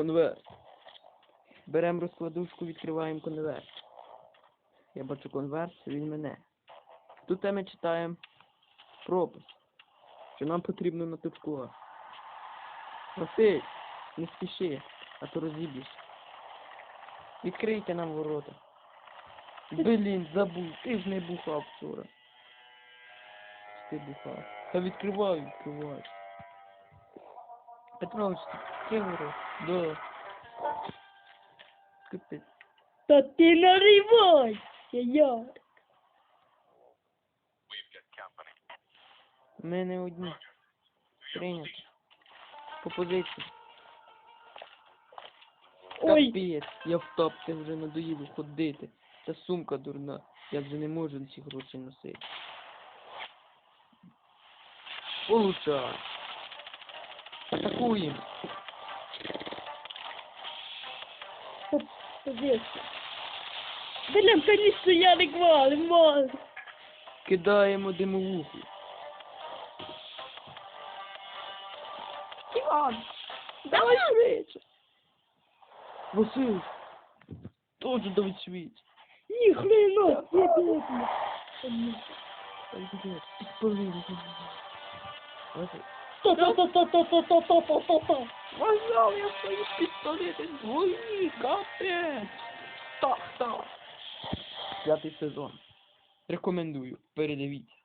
Конверт. Беремо розкладушку, відкриваємо конверт. Я бачу конверт, він мене. Тут ми читаємо пропис, що нам потрібно на точку Василь, не спіши, а то розіб'єшся. Відкрийте нам ворота. Блін, забув, ти ж не бухав вчора. Ти бухав. Та відкривай, відкривай. Петрович, ти ворота. Да. Капець. Та ти наривайся, я. Ми не одні. Прийнято. По позиції. Ой, Капець, я в тапці вже надоїду ходити. Та сумка дурна. Я вже не можу ці гроші носити. Получай. Подивися. Блін, конечно, я не квали, мал. Кидаємо димовуху. Іван, давай швидше. Василь. Тоже давай швидше. Ні, хрена, я бігну. Ай, блядь, підпали. Василь. Та-та-та-та-та-та-та-та-та-та. Вважав я свої пістолети двойні, капець. Так, так. П'ятий сезон. Рекомендую, передивіться.